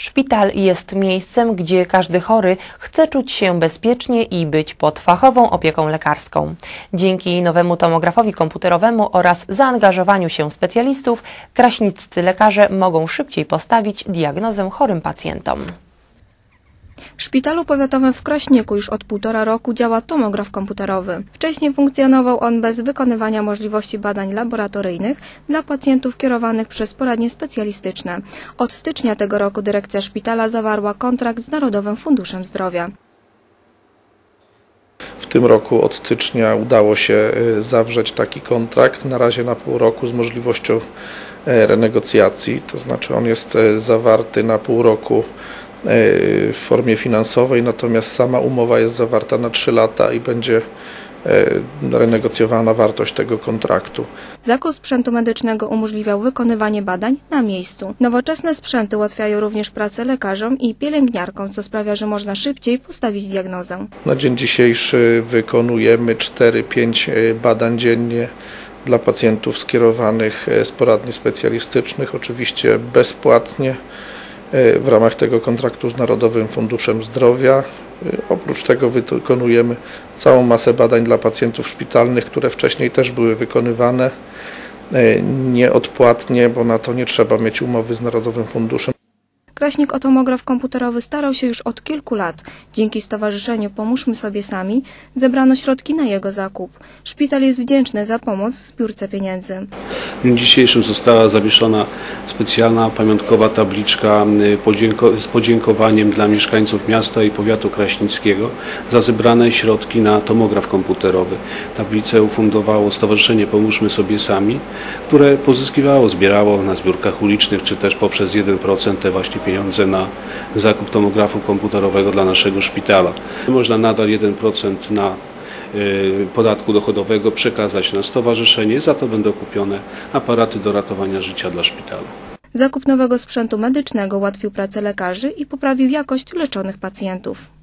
Szpital jest miejscem, gdzie każdy chory chce czuć się bezpiecznie i być pod fachową opieką lekarską. Dzięki nowemu tomografowi komputerowemu oraz zaangażowaniu się specjalistów, kraśniccy lekarze mogą szybciej postawić diagnozę chorym pacjentom. W szpitalu powiatowym w Kraśnieku już od półtora roku działa tomograf komputerowy. Wcześniej funkcjonował on bez wykonywania możliwości badań laboratoryjnych dla pacjentów kierowanych przez poradnie specjalistyczne. Od stycznia tego roku dyrekcja szpitala zawarła kontrakt z Narodowym Funduszem Zdrowia. W tym roku od stycznia udało się y, zawrzeć taki kontrakt, na razie na pół roku z możliwością e, renegocjacji, to znaczy on jest e, zawarty na pół roku e, w formie finansowej, natomiast sama umowa jest zawarta na 3 lata i będzie e, renegocjowana wartość tego kontraktu. Zakup sprzętu medycznego umożliwiał wykonywanie badań na miejscu. Nowoczesne sprzęty ułatwiają również pracę lekarzom i pielęgniarkom, co sprawia, że można szybciej postawić diagnozę. Na dzień dzisiejszy wykonujemy 4-5 badań dziennie dla pacjentów skierowanych e, z poradni specjalistycznych, oczywiście bezpłatnie e, w ramach tego kontraktu z Narodowym Funduszem Zdrowia. Oprócz tego wykonujemy całą masę badań dla pacjentów szpitalnych, które wcześniej też były wykonywane e, nieodpłatnie, bo na to nie trzeba mieć umowy z Narodowym Funduszem. Kraśnik o tomograf komputerowy starał się już od kilku lat. Dzięki stowarzyszeniu Pomóżmy sobie sami zebrano środki na jego zakup. Szpital jest wdzięczny za pomoc w zbiórce pieniędzy. W dniu dzisiejszym została zawieszona specjalna pamiątkowa tabliczka y, z podziękowaniem dla mieszkańców miasta i powiatu kraśnickiego za zebrane środki na tomograf komputerowy. Tablicę ufundowało Stowarzyszenie Pomóżmy Sobie Sami, które pozyskiwało, zbierało na zbiórkach ulicznych, czy też poprzez 1% te właśnie pieniądze na zakup tomografu komputerowego dla naszego szpitala. Można nadal 1% na y, podatku dochodowego przekazać na stowarzyszenie, za to będą kupione aparaty do ratowania życia dla szpitala. Zakup nowego sprzętu medycznego ułatwił pracę lekarzy i poprawił jakość leczonych pacjentów.